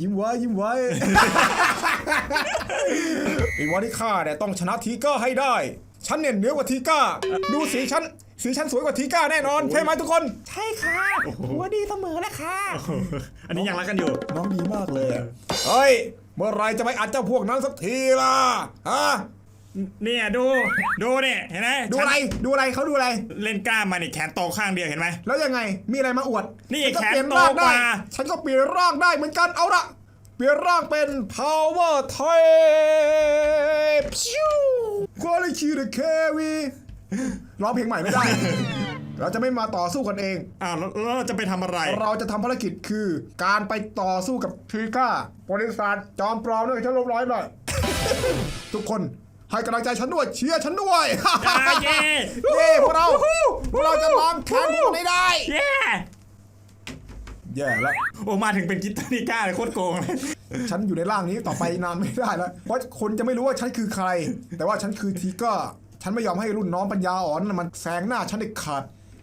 ยิ้มไว้ยิ้มไว้ ไอ้วันที่ข้าเนี่ยต้องชนะทีก้าให้ได้ ฉันเนี่ยเหนือกว่าทีก้า ดูสีฉัน สีฉันสวยกว่าทีก้าแน่นอน ใช่ไหมทุกคน ใช่ค่ะหัวดีเสมอแล้วค่ะ อันนี้ยังรักกันอยู่ น้องดีมากเลยอะเฮ้ย เมื่อไหรจะไปอัดเจ้าพวกนั้นสักทีล่ะ ฮะ เนี่ยดูดูเนี่ยเห็นไหมดูอะไรดูอะไรเขาดูอะไร เล่นกล้ามมานี่แขนโตข้างเดียวเห็นไหมแล้วยังไงมีอะไรมาอวดนี่ฉัก็แขนเปลี่ยนร่างโตกได้ว่า ฉันก็เปลี่ยนร่างได้เหมือนกันเอาละเปลี่ยนร่างเป็น power type พิว quality the carry ร้องเพลงใหม่ไม่ได้ เราจะไม่มาต่อสู้กันเอง อ้าวแล้วแล้วเราจะไปทำอะไร เราจะทำภารกิจคือการไปต่อสู้กับทีก้าบริษัทจอมปลอมด้วยฉันลบร้อยหน่อย ทุกคน ให้กำลังใจฉันด้วยเชียร์ฉันด้วยอ่าเย้เย้พวกเราพวกเราจะล้างแค้นพวกนี้ได้เย้แย่แล้วโอ้มาถึงเป็นกิตานิก้าเลยโคตรโกงเลยฉันอยู่ในร่างนี้ต่อไปนานไม่ได้แล้ว เพราะคนจะไม่รู้ว่าฉันคือใคร แต่ว่าฉันคือทีก้าฉันไม่ยอมให้รุ่นน้องปัญญาอ่อนน่ะมันแซงหน้าฉันเด็ดขาด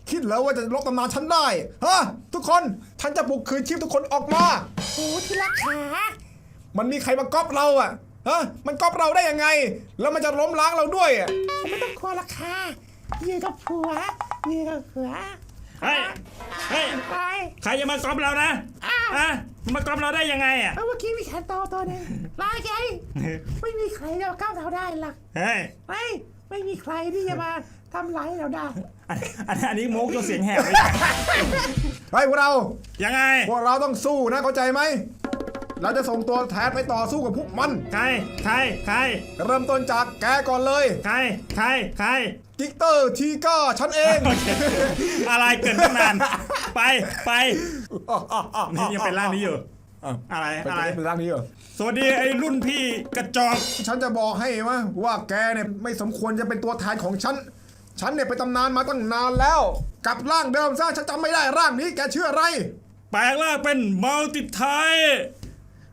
คิดแล้วว่าจะลบตำนานฉันได้ฮะทุกคนฉันจะปลุกคืนชีพทุกคนออกมาโอ้ที่รักขามันมีใครมาก๊อปเราอะ ฮะมันก๊อปเราได้ยังไง แล้วมันจะล้มล้างเราด้วยอะผมไม่ต้องกลัวราคายืนกับผัวยืนกับผัวเฮ้ยเฮ้ยไปใครจะมากอบเรานะอะมากอบเราได้ยังไงอะเอาเมื่อกี้มีแขนโตตัวหนึงลายไงไม่มีใครจะมาก้าวเราได้หรอกเฮ้ยไม่ไม่มีใครที่จะมาทำร้ายเราได้อันอันอันนี้โมกจนเสียงแหบเลยเฮ้ยพวกเรา ยังไง พวกเราต้องสู้นะเข้าใจไหม เราจะส่งตัวแทนไปต่อสู้กับพวกมัน ใคร ใคร ใคร เริ่มต้นจากแกก่อนเลยใคร ใคร ใคร กิกเตอร์ทีก้าฉันเองโอเคอะไรเกิดตั้งนาน ไป ไปนี่ยังเป็นร่างนี้อยู่ อะไรเป็นอะไร เป็นร่างนี้เหรอสวัสดีไอ้รุ่นพี่กระจอก ฉันจะบอกให้ว่าว่าแกเนี่ยไม่สมควรจะเป็นตัวแทนของฉัน ฉันเนี่ยไปนตำนานมาตั้งนานแล้วกลับร่างเดิมซะฉันจำไม่ได้ร่างนี้แกชื่ออะไร แปลงร่างเป็นมัลติไทย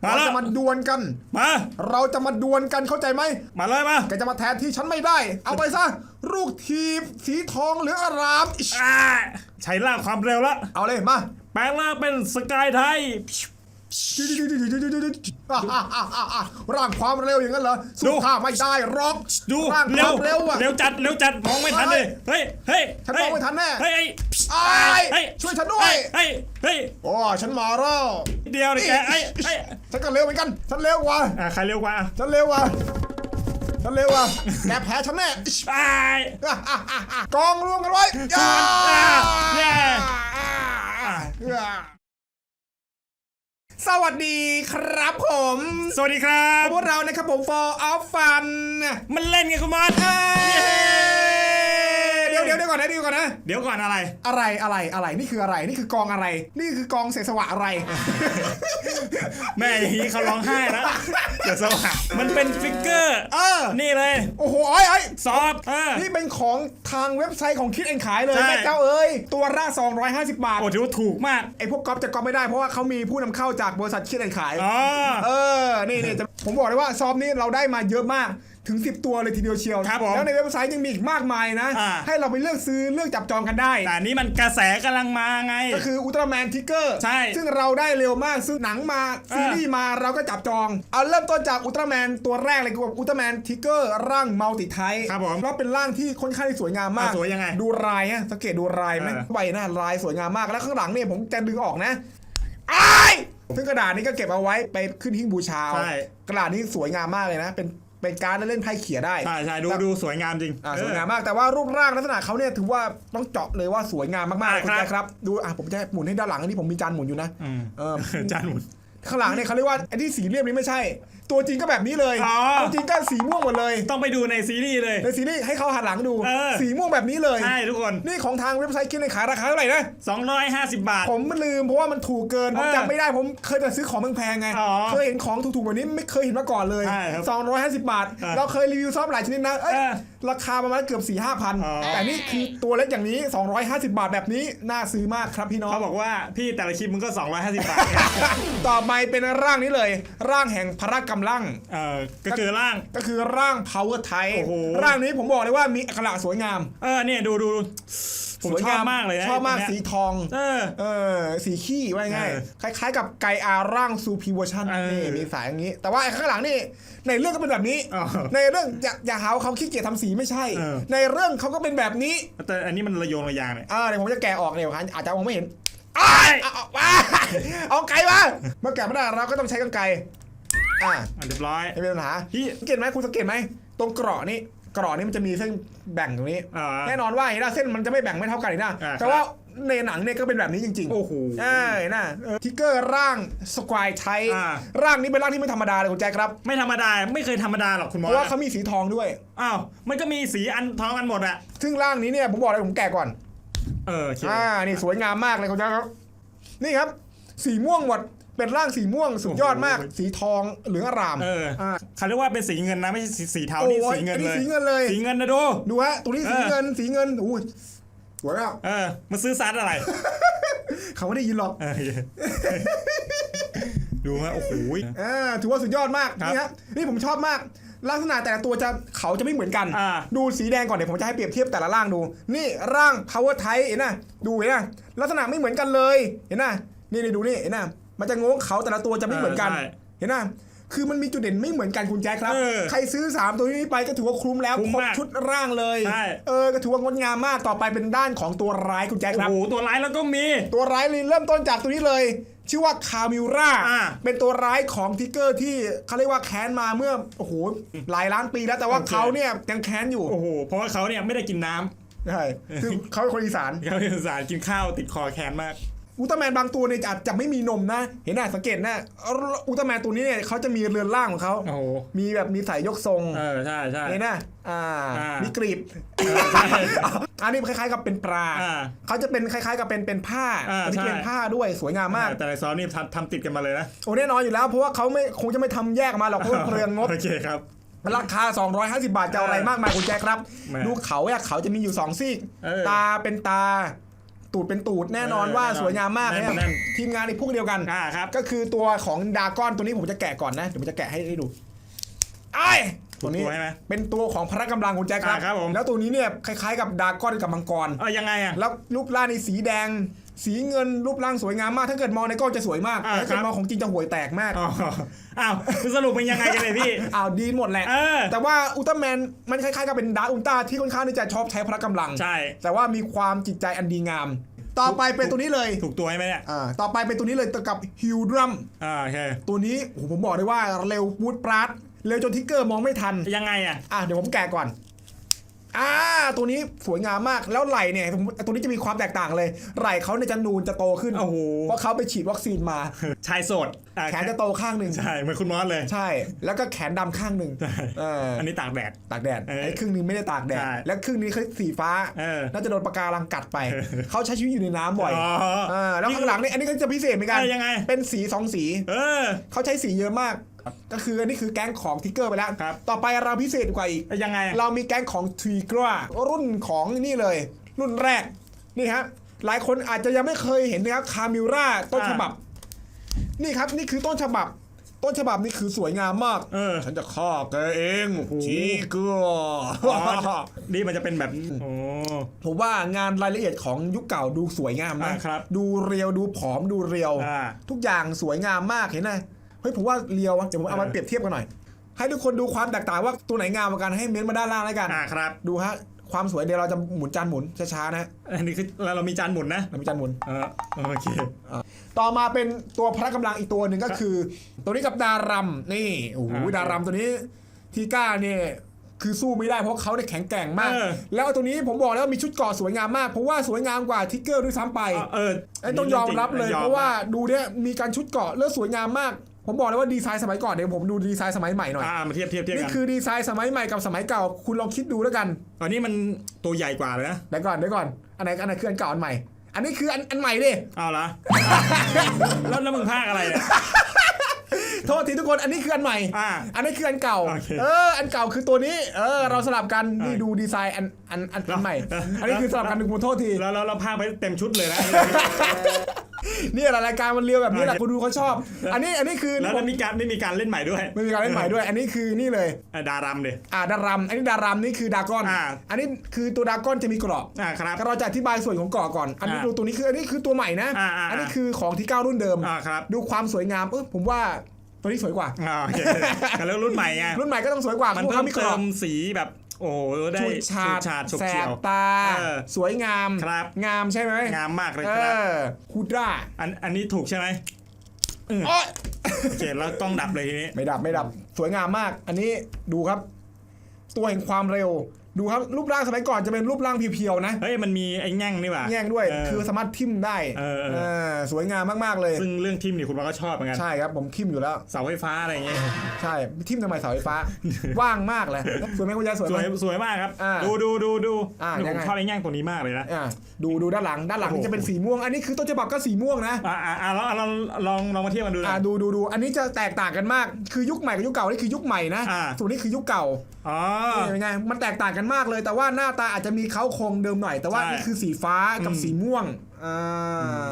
มาเราแล้ว จะมาดวลกัน มา เราจะมาดวลกันเข้าใจไหมมาเลยมาแกจะมาแทนที่ฉันไม่ได้ เอาไปซะลูกทีบสีทองเหลืองอารามอิ๊ชอ่าใช้ร่างความเร็วละ เอาเลยมาแปลงร่างเป็นสกายไทยร่างความเร็วอย่างนั้นเหรอดู สู้ข้าไม่ได้หรอกดูร่างคเร็วาวมเร็วอะ เร็วจัดเร็วจัดมองไม่ทันเลย เฮ้ย เฮ้ยฉันมองไม่ทันแน่ เฮ้ยเฮ้ยอ้า เฮ้ยเฮ้ยโอ้ฉันมาแล้วเดียวเลยแกเฮ้ยเฮ้ยฉันก็เร็วเหมือนกัน ฉันเร็วกว่า อ่าใครเร็วกว่าฉันเร็วกว่า ฉันเร็วกว่า แกแพ้ฉันแน่ไอ้กองรวมกันไว้ย่าเย้สวัสดีครับผม สวัสดีครับ พวกเรานะครับผม for of fun มันเล่นไงคุณมอส เดี๋ยวเดี๋ยวเดี๋ยวก่อนนะเดี๋ยวก่อนนะเดี๋ยวก่อนอะไร อะไรอะไรอะไรนี่คืออะไรนี่คือกองอะไร นี่คือกองเสสวะอะไร แม่อย่างนี้เขาร้องไห้แล้วเดี๋ยวสว่างมันเป็นฟิกเกอร์เออ นี่เลย โอ้โหไอ้ไอ้ซอฟต์เออ นี่เป็นของทางเว็บไซต์ของคิดเองขายเลยใช่ แม่เจ้าเอ้ยตัวละ250 บาทโอ้ถือว่าถูกมากไอ้พวกก๊อปจะก๊อปไม่ได้เพราะว่าเขามีผู้นำเข้าจากบริษัทคิดเองขาย อ๋อ เออ นี่นี่จะผมบอกเลยว่าซอฟต์นี้เราได้มาเยอะมาก ถึง 10 ตัวเลยทีเดียวเชียวครับผมแล้วในเว็บไซต์ยังมีอีกมากมายนะ อ่า ให้เราไปเลือกซื้อเลือกจับจองกันได้ แต่อันนี้มันกระแสกำลังมาไง ก็คืออุลตร้าแมนทิกเกอร์ใช่ซึ่งเราได้เร็วมากซึ่งหนังมาเออซีรีส์มาเราก็จับจอง เอาเริ่มต้นจากอุลตร้าแมนตัวแรกเลยคืออุลตร้าแมนทิกเกอร์ร่างมัลติไทครับผมเพราะเป็นร่างที่ค่อนข้างที่สวยงามมากอะสวยยังไงดูลายฮะสังเกตดูลายไหมเออ ใบหน้าลายสวยงามมากแล้วข้างหลังเนี่ยผมจะดึงออกนะอ้ายซึ่งกระดาษนี้ก็เก็บเอาไว้ไปขึ้นหิ้งบูชาใช่ กระดาษนี้สวยงามมากเลยนะ เป็น เป็นการดเล่นไพ่เขี่ยได้ใช่ใช่ดูแต่ดูสวยงามจริงอ่าสวยงามมากแต่ว่ารูปร่างลักษณะเขาเนี่ยถือว่าต้องเจาะเลยว่าสวยงามมากๆอ่าคุณครับแจ๊คครับ ดูอะผมจะหมุนให้ด้านหลังอันนี้ผมมีจานหมุนอยู่นะอืมเออจานหมุน ข้างหลังเนี่ยเขาเรียกว่าไอ้ที่สีเหลี่ยมนี้ไม่ใช่ ตัวจริงก็แบบนี้เลยอ๋อ ตัวจริงก็สีม่วงหมดเลยต้องไปดูในซีรีส์เลย ในซีรีส์ให้เขาหันหลังดู เออ สีม่วงแบบนี้เลย ใช่ทุกคน นี่ของทางเว็บไซต์คิดในขายราคาเท่าไหร่นะ 250 บาท ผมมันลืมเพราะว่ามันถูกเกิน ผมเออจำไม่ได้ผมเคยแต่ซื้อของแพงๆไง อ๋อเคยเห็นของถูกๆแบบนี้ไม่เคยเห็นมาก่อนเลย ใช่ครับ250 บาท เออเราเคยรีวิวซอฟต์หลายชนิดนะเอ้ยเออราคาประมาณเกือบ4 5 0 0พันอ๋อ แต่นี่คือตัวเล็กอย่างนี้ 250 บาทแบบนี้น่าซื้อมากครับพี่น้อง เขาบอกว่าพี่แต่ละคลิปมึงก็ 250 บาท ต่อไปเป็นร่างนี้เลย ร่างแห่งพระกำลังเออก็คือร่างก็คือร่าง power type โอ้โหร่างนี้ผมบอกเลยว่ามีอักขระสวยงาม เออเนี่ยดูดูดูผมสวยชอบมากเลยนะชอบมากไตัวสีเนี้ยทอง เออ เออ สีขี้ว่าง่ายเออคล้ายๆ กับไกอาร่างซูพีเวอร์ชันเออนี่มีสายอย่างนี้ แต่ว่าไอ้ข้างหลังนี่ ในเรื่องก็เป็นแบบนี้อ๋อในเรื่องอย่าอย่าหาว่าเขาขี้เกียจทำสีไม่ใช่เออในเรื่องเขาก็เป็นแบบนี้ แต่อันนี้มันระโยงระยางเนี่ยอ่าเดี๋ยวผมจะแกะออกเดี๋ยวอาจจะมองไม่เห็น อ้ายเอาเอาเอาเอาไก่มาเมื่อแกะไม่ได้เราก็ต้องใช้กรรไกรอ่าอะเรียบร้อย ไม่เป็นปัญหาพี่ สังเกตไหมคุณสังเกตไหมตรงเกราะนี้เกราะนี้มันจะมีเส้นแบ่งตรงนี้ อ่า แน่นอนว่าเห็นนะเส้นมันจะไม่แบ่งไม่เท่ากันอีกนะอ่า แต่ว่าในหนังเนี่ยก็เป็นแบบนี้จริงๆ โอ้โห ใช่นะเออทิกเกอร์ร่างสควายไทยอ่า ร่างนี้เป็นร่างที่ไม่ธรรมดาเลยคุณแจ๊คครับ ไม่ธรรมดา ไม่เคยธรรมดาหรอกคุณหมเพอราะว่าเขามีสีทองด้วย อ้าว มันก็มีสีอันท้องกันหมดอะซึ่งร่างนี้เนี่ยผมบอกเลยผมแกะก่อน เออโอเคอ่านี่สวยงามมากเลยคุณแจ๊คครับ นี่ครับ สีม่วงหมดเป็นร่างสีม่วงสุดยอดมาก สีทองเหลืองอร่ามเอออาเขาเรียกว่าเป็นสีเงินนะไม่ใช่สีสีเทาโอ้นี่ยสีเงินอันนี้เลยสีเงินเลย สีเงินนะดูดูฮะตัวนี้สีเออเงินสีเงินอู้ยสวยอะเออมาซื้อซัดอะไร เขาไม่ได้ยินหรอกเออดูฮะโอ้โหอ่าถือว่าสุดยอดมากครับนี่ครับนี่ผมชอบมาก ลักษณะแต่ละตัวจะเขาจะไม่เหมือนกัน อ่า ดูสีแดงก่อนเดี๋ยวผมจะให้เปรียบเทียบแต่ละร่างดู นี่ร่าง power type เห็นนะดูเห็นนะลักษณะไม่เหมือนกันเลยเห็นนะนี่นี่ดูนี่เห็นนะมันจะโง้งเขาแต่ละตัวจะไม่เหมือนกัน เออใช่เห็นนะคือมันมีจุดเด่นไม่เหมือนกันคุณแจ๊คครับ เออใครซื้อ 3 ตัวนี้ไปก็ถือว่าคุ้มแล้วคุ้มครบมากชุดร่างเลยใช่ เออก็ถือว่างดงามมากต่อไปเป็นด้านของตัวร้ายคุณแจ๊คโอ้ครับโหตัวร้ายแล้วก็มี ตัวร้ายเลยเริ่มต้นจากตัวนี้เลย ชื่อว่าคามิร่าอ่าเป็นตัวร้ายของทิกเกอร์ที่เขาเรียกว่าแค้นมาเมื่อโอ้โหหลายล้านปีแล้วแต่ว่าโอเค เขาเนี่ยยังแค้นอยู่โอ้โห เพราะว่าเขาเนี่ยไม่ได้กินน้ำ ใช่คือเขาเป็นคนอีสาน เขาเป็นสารกินข้าวติดคอแคนมาก อุลตร้าแมนบางตัวเนี่ยอาจจะไม่มีนมนะ เห็นไหมสังเกตนะอุลตร้าแมนตัวนี้เนี่ยเขาจะมีเรือนร่างของเขาโอ้โหมีแบบมีสายยกทรงเออใช่ใช่ เห็นนะอ่ามีกรีบเออใช่อันนี้คล้ายๆกับเป็นปลาอ่า เขาจะเป็นคล้ายๆกับเป็นเป็นผ้าอ่าอันนี้ใช่ เป็นผ้าด้วยสวยงามมาก แต่ในซอสนี่ทำทำติดกันมาเลยนะโอ้แน่นอนอยู่แล้วเพราะว่าเขาไม่คงจะไม่ทำแยกมาหรอกเพราะว่าเปลืองงบ โอเคครับ ราคา 250 บาทจะเอาอะไรมากมายคุณแจ๊คครับ แหม่ดูเขาเนี่ยเขาจะมีอยู่ 2 ซีก เออตาเป็นตา ตูดเป็นตูดแน่นอนเออว่าแน่นอนสวยงามมากแน่นเนี่ยแน่นทีมงานในพวกเดียวกันอ่าครับก็คือตัวของดากอนตัวนี้ผมจะแกะก่อนนะเดี๋ยวผมจะแกะให้ให้ดูไอ้ตัวนี้ถูกตัวใช่ไหมเป็นตัวของพระกำลังคุณแจ๊คครับอ่าครับผมแล้วตัวนี้เนี่ยคล้ายๆกับดากอนกับมังกรเออยังไงอะแล้วรูปร่างในสีแดง สีเงินรูปร่างสวยงามมาก ถ้าเกิดมองในกล้องจะสวยมากอ่าถ้าเกิครัดบมองของจริงจะห่วยแตกมากอ๋ออ้าวคือสรุปเป็นยังไงกันเลยพี่อ้าวดีหมดแหละเออแต่ว่าอุลตร้าแมนมันคล้ายๆกับเป็นดาร์กอุลตร้าที่ค่อนข้างที่จะชอบใช้พละกำลังใช่แต่ว่ามีความจิตใจอันดีงาม ต่อไปเป็นตัวนี้เลยถูกตัวใช่ไหมเนี่ยอ่าต่อไปเป็นตัวนี้เลยกับฮิวดรัมอ่าโอเคตัวนี้โอ้โหผมบอกเลยว่าเร็ววูดปราดเร็วจนทิกเกอร์มองไม่ทันยังไงอะอะเดี๋ยวผมแกะก่อน อ่าตัวนี้สวยงามมากแล้วไหล่เนี่ยผมตัวนี้จะมีความแตกต่างเลย ไหล่เขาเนี่ยจะนูนจะโตขึ้นโอ้โหเพราะเขาไปฉีดวัคซีนมาชายโสดอ่แขนจะโตข้างหนึ่งใช่เหมือนคุณมอสเลย ใช่ แล้วก็แขนดำข้างหนึ่งใช่เอออันนี้ตากแดดตากแดดเออไอ้ครึ่งหนึงไม่ได้ตากแดดใช่แล้วครึ่งนี้เขาสีฟ้าเออน่าจะโดนปะการังกัดไปเขาใช้ชีวิตอยู่ในน้ำบ่อยอ๋ออ่าแล้วข้างหลังนี่อันนี้ก็จะพิเศษเหมือนกันเออยังไงเป็นสีสองสีเออเขาใช้สีเยอะมาก ก็คืออันนี้คือแก๊งของทิกเกอร์ไปแล้วครับต่อไปเราพิเศษกว่าอีก ยังไงอะเรามีแก๊งของทรีกรารุ่นของนี่เลย รุ่นแรกนี่ครับหลายคนอาจจะยังไม่เคยเห็นนะครับคามิร่าต้นฉบับ นี่ครับนี่คือต้นฉบับ ต้นฉบับนี่คือสวยงามมากเออฉันจะฆ่าแกเองทีเกออ๋อนี่มันจะเป็นแบบโอ้ผมว่างานรายละเอียดของยุคเก่าดูสวยงามนะอ่าครับดูเรียวดูผอมดูเรียวอ่าทุกอย่างสวยงามมากเห็นไหม เฮ้ยผมว่าเรียวอะเดี๋ยวผมเอามาเออเปรียบเทียบกันหน่อย ให้ทุกคนดูความแตกต่างว่าตัวไหนงามกว่ากันให้เม้นต์มาด้านล่างแล้วกันอ่าครับดูฮะความสวยเดี๋ยวเราจะหมุนจานหมุนช้าๆนะอันนี้คือเราเรามีจานหมุนนะเรามีจานหมุนเออโอเคต่อมาเป็นตัวพละกำลังอีกตัวหนึ่งก็คือ ตัวนี้กับดารัมนี่โอ้โหอ่าดารัมตัวนี้ทีก้าเนี่ยคือสู้ไม่ได้เพราะเขาเนี่ยแข็งแกร่งมากเออแล้วตัวนี้ผมบอกแล้วว่ามีชุดเกราะสวยงามมาก เพราะว่าสวยงามกว่าทิกเกอร์ด้วยซ้ำไปเออไอ้ต้องยอมรับเลยยอมเพราะว่าดูเนี่ยมีการชุดเกราะเลือสวยงามมาก ผมบอกเลยว่าดีไซน์สมัยก่อนเดี๋ยวผมดูดีไซน์สมัยใหม่หน่อยอ่ามาเทียบเทียบเทียบนี่กันคือดีไซน์สมัยใหม่กับสมัยเก่า คุณลองคิดดูแล้วกันอันนี้มันตัวใหญ่กว่าเลยนะเดี๋ยวก่อนเดี๋ยวก่อนอันไหนอันไหนคืออันเก่าอันใหม่ อันนี้คืออันอันใหม่ดิเอาละแล้วแล้วมึงพากอะไรเนี่ยโทษทีทุกคนอันนี้คืออันใหม่อ่าอันนี้คืออันเก่าโอเคเออ อันเก่าคือตัวนี้ เออ เราสลับกัน นี่อ่าดูดีไซน์อันอันอันอันใหม่แล้วอันนี้คือสลับกันคุณโทษที แล้วเราเราพากไปเต็มชุดเลยนะ นี่แหละรายการมันเรียวแบบนี้แหละคนดูเขาชอบ อันนี้อันนี้คือแล้วมีการไม่มีการเล่นใหม่ด้วยไม่มีการเล่นใหม่ด้วย อันนี้คือนี่เลยอะดารามดิอ่าดารัมอันนี้ดารัมนี่คือดากอนอ่าอันนี้คือตัวดากอนจะมีเกราะอ่าครับก็เราจะอธิบายส่วนของเกราะก่อน อันนี้อ่าดูตัวนี้คืออันนี้คือตัวใหม่นะอ่าอ่าอันนี้คือของที่เก้ารุ่นเดิมอ่าครับดูความสวยงามเออผมว่าตัวนี้สวยกว่าอ่าโอเคกันแล้วรุ่นใหม่ไงรุ่นใหม่ก็ต้องสวยกว่ามันพวกเพิ่เขามมีเกเติราะมสีแบบ โอ้โหได้ชุดฉาดฉาดฉกแสเฉียบวตาเออสวยงามครับงามใช่ไหมงามมากเลยเอครับอคูด้าอันอันนี้ถูกใช่ไหมโอ๊ยโอเคแล้วกล้องดับเลยทีนี้ ไม่ดับไม่ดับ สวยงามมาก อันนี้ดูครับ ตัวแห่งความเร็ว ดูครับรูปร่างสมัยก่อนจะเป็นรูปร่างเพียวๆนะ เฮ้ยมันมีไอ้แง่งนี่หว่าแย่งด้วยเคือสามารถทิ่มได้เออเออเออสวยงามมากๆเลย ซึ่งเรื่องทีมนี่คุณว่าก็ชอบเหมือนกันใช่ครับผมทิ่มอยู่แล้ว เสาไฟฟ้าอะไรอย่างเงี้ยใช่ทิ่มทำไมเสาไฟฟ้า ว่างมากเลยสวยไหมคุณยายสวยสไหม วยสวยมากครับ อ่าดูดูดูดูอ่านี่ยัผงมไง ชอบไอ้แง่งตัวนี้มากเลยนะ อะดูดูด้านหลังด้านหลังโอ้นี่โหจะเป็นสีม่วง อันนี้คือต้นฉบับก็สีม่วงนะอ่าอ่าอ่าลองลองลองลองมาเทียบกันดูนะ อ่าดูดูดูอันนี้จะแตกต่างกันมากคือยุคใหม่กับยุคเก่านี่คือยุคใหม่นะอ่า ส่วนนี้คือยุคเก่าอ๋อ นี่เป็นไงมันแตกต่างกันมากเลย แต่ว่าหน้าตาอาจจะมีเขาโครงเดิมหน่อย แต่ว่าใช่นี่คือสีฟ้ากับอืม สีม่วงอ่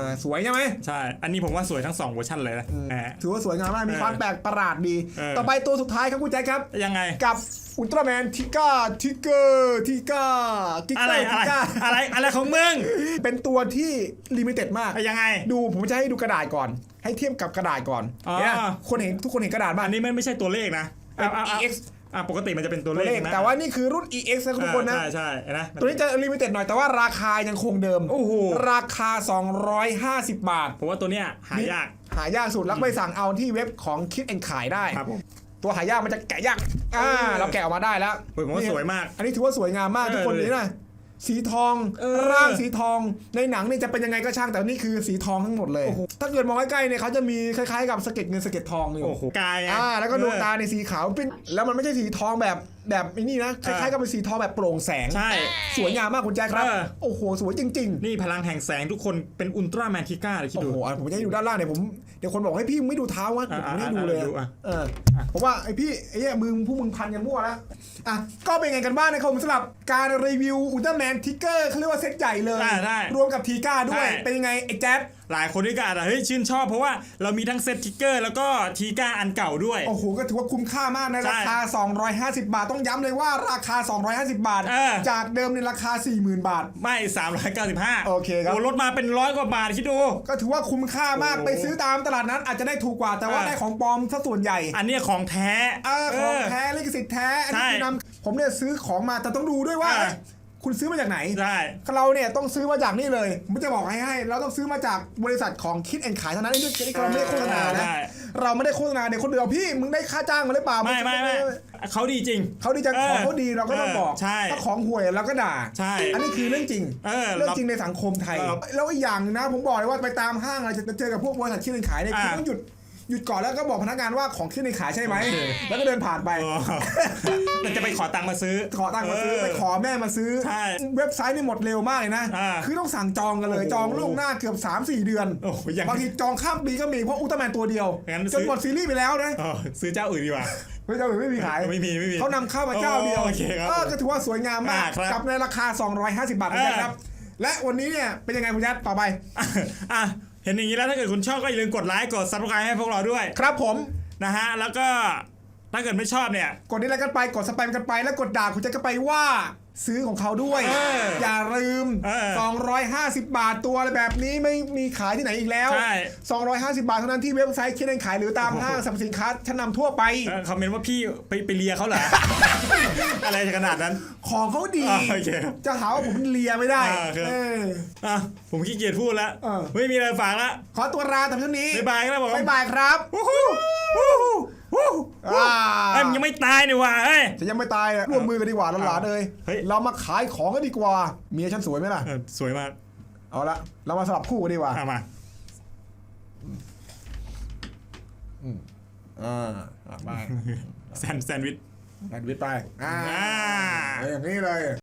าสวยใช่ไหมใช่ อันนี้ผมว่าสวยทั้งสองเวอร์ชันเลยนะแหม ถือว่าสวยงามมากมีเออความแปลกประหลาดดี เออ ต่อไปตัวสุดท้ายครับคุณแจ็คครับ ยังไง กับอุลตร้าแมนทิก้าทิกเกอร์ทิก้าทิกอะเกไรอร์อะทิไรก้าอะไรอะไรของมึงเป็นตัวที่ลิมิเต็ดมาก ยังไง ดูผมจะให้ดูกระดาษก่อน ให้เทียบกับกระดาษก่อนอ๋อ เนี่ยคนเห็นทุกคนเห็นกระดาษบ้าอังนนี้ไม่ไม่ใช่ตัวเลขนะเป็นอะอะ EX อะปกติมันจะเป็นตัวตัวเลเลขขนะแต่ว่านี่คือรุ่น EX นะทุกคนนะ ใช่ใช่นะตัวนี้จะลิมิเต็ดหน่อยแต่ว่าราคายังคงเดิมโอ้โหราคา 250 บาท ผมว่าตัวเนี้ยหายาก หายากสุดแล้วไปสั่งเอาที่เว็บของคิดเอ็นขายได้ครับผมตัวหายากมันจะแกะยากอ่าเออเราแกะออกมาได้แล้วเฮ้ยผมว่าสวยมาก อันนี้ถือว่าสวยงามมากเออทุกคนนี่นะ สีทองเออร่างสีทองในหนังนี่จะเป็นยังไงก็ช่างแต่นี่คือสีทองทั้งหมดเลย โอ้โห ถ้าเกิดมองใกล้ๆเนี่ยเขาจะมีคล้ายๆกับสะเก็ดเงินสะเก็ดทองอยู่โอ้โหกายไงอ่าแล้วก็ดวงตาเออในสีขาวเป็นแล้วมันไม่ใช่สีทองแบบ แบบไอ้นี่นะคล้ายๆกับเป็นสีทองแบบโปร่งแสง ใช่ สวยงามมากคุณแจ๊คครับ เออ โอ้โห สวยจริง นี่พลังแห่งแสงทุกคนเป็นอุลตร้าแมนทิก้าเลยๆ คิดโอ้ดู โหอะผมจะให้ดูด้านล่างเนี่ยผมเดี๋ยวคนบอกให้พี่มึงไม่ดูเท้าวะอะผมไม่ได้อะดูเลยอะดูอะ เออเพราะว่าไอพี่ไอ้เนี่ยมือพวกมึงพันกันมั่วแล้วอะก็เป็นไงกันบ้างนะครับผมสำหรับการรีวิวอุลตร้าแมนทิกเกอร์เขาเรียกว่าเซตใหญ่เลย อ่าได้รวมกับทีก้าด้วย ใช่ เป็นยังไงไอ้แจ๊ดหลายคนที่ก็อาจจะเฮ้ยชื่นชอบเพราะว่าเรามีทั้งเซตทิกเกอร์แล้วก็ทีก้าอันเก่าด้วย โอ้โห ก็ถือว่าคุ้มค่ามากนะใช่ราคา 250 บาท ต้องย้ำเลยว่าราคา 250 บาท เออ จากเดิมในราคา 40,000 บาท ไม่ 395โอเคครับ โอ้ลดมาเป็นร้อยกว่าบาทคิดดู ก็ถือว่าคุ้มค่ามากโอ้ไปซื้อตามตลาดนัดอาจจะได้ถูกกว่าแต่ว่าเออ ได้ของปลอมซะส่วนใหญ่อันเนี้ยของแท้ เออของแท้ลิขสิทธิ์แท้อันนี้ใช่คือนำผมเนี่ยซื้อของมาแต่ต้องดูด้วยว่าเออเอ้ย คุณซื้อมาจากไหนใช่เราเนี่ยต้องซื้อมาจากนี่เลยผมจะบอกให้ให้ เราต้องซื้อมาจากบริษัทของคิดแอนขายเท่านั้นนี่นี่เราไม่ได้โฆษณานะใช่เราไม่ได้โฆษณาเดี๋ยวคนเดียวพี่มึงได้ค่าจ้างมาหรือเปล่าไม่ไม่ไม่เขาดีจริง เขาดีจังของเขาดีเราก็ต้องบอกใช่ถ้าของห่วยเราก็ด่าใช่อันนี้คือเรื่องจริงเออเรื่องจริงในสังคมไทยเออแล้วอีกอย่างนะผมบอกเลยว่าไปตามห้างอะไรจะเจอกับพวกบริษัทคิดแอนขายเนี่ยคุณอ่าต้องหยุด หยุดก่อนแล้วก็บอกพนักงานว่าของคิดแอนขายใช่ไหมโอเคแล้วก็เดินผ่านไปอ๋อมันจะไปขอตังค์มาซื้อ ขอตังค์มาซื้อ ไปขอแม่มาซื้อใช่เว็บไซต์นี่หมดเร็วมากเลยนะอ่าคือต้องสั่งจองกันเลยโอ้โหจองล่วงหน้าเกือบ 3-4 เดือนโอ้โหยังบางทีจองข้ามปีก็มีเพราะอุลตร้าแมนตัวเดียวงั้นจซื้นอหมดซีรีส์ไปแล้วนะอ๋อซื้อเจ้าอื่นดีกว่าไม่เจ้าอื่นไม่มีขาย ไม่มีไม่มีเขานำเข้ามาเจ้าเดียวโอเคครับเออก็ถือว่าสวยงามมากอ่าครับกับในราคา 250 บาทเหมือนกันครับ และวันนี้เนี่ยเป็นยังไงคุณยัดต่อไปอะอะ เห็นอย่างนี้แล้วถ้าเกิดคุณชอบก็อย่าลืมกดไลค์กดซับสไครต์ให้พวกเราด้วยครับผมนะฮะแล้วก็ถ้าเกิดไม่ชอบเนี่ย กดนี้แล้วกันไปกดสแปมกันไปแล้วกดด่าคุณจะก็ไปว่า ซื้อของเขาด้วยเอออย่าลืมเออ250 บาทตัวอะไรแบบนี้ไม่มีขายที่ไหนอีกแล้วใช่250 บาทเท่านั้นที่เว็บไซต์คิดเองขายหรือตามโอ้โหห้างสรรพสินค้าชั้นนำทั่วไปเออคอมเมนต์ว่าพี่ไปไปเลียเขาเหรอ อะไรขนาดนั้น ของเขาดีอ่าโอเคครับจะหาว่าผมเลียไม่ได้อ่าครับเอออะผมขี้เกียจพูดแล้วเออไม่มีอะไรฝากละขอตัวลาแต่เท่านี้บ๊ายบายครับผมบ๊ายบายครับ วู้ฮู้วู้ฮู้วู้ฮู้อ่าเอ้ยมันยังไม่ตายนี่หว่าเฮ้ย จะยังไม่ตายอะร่วมมือกันดีกว่าหลานๆเลยเฮ้ย เรามาขายของกันดีกว่า เมียฉันสวยไหมล่ะ เออสวยมากเอาละเรามาสลับคู่กันดีกว่าเอามาอ่าอะไปแซนแซนด์วิชแอนวิทไปอ่าอ่าอย่างนี้เลย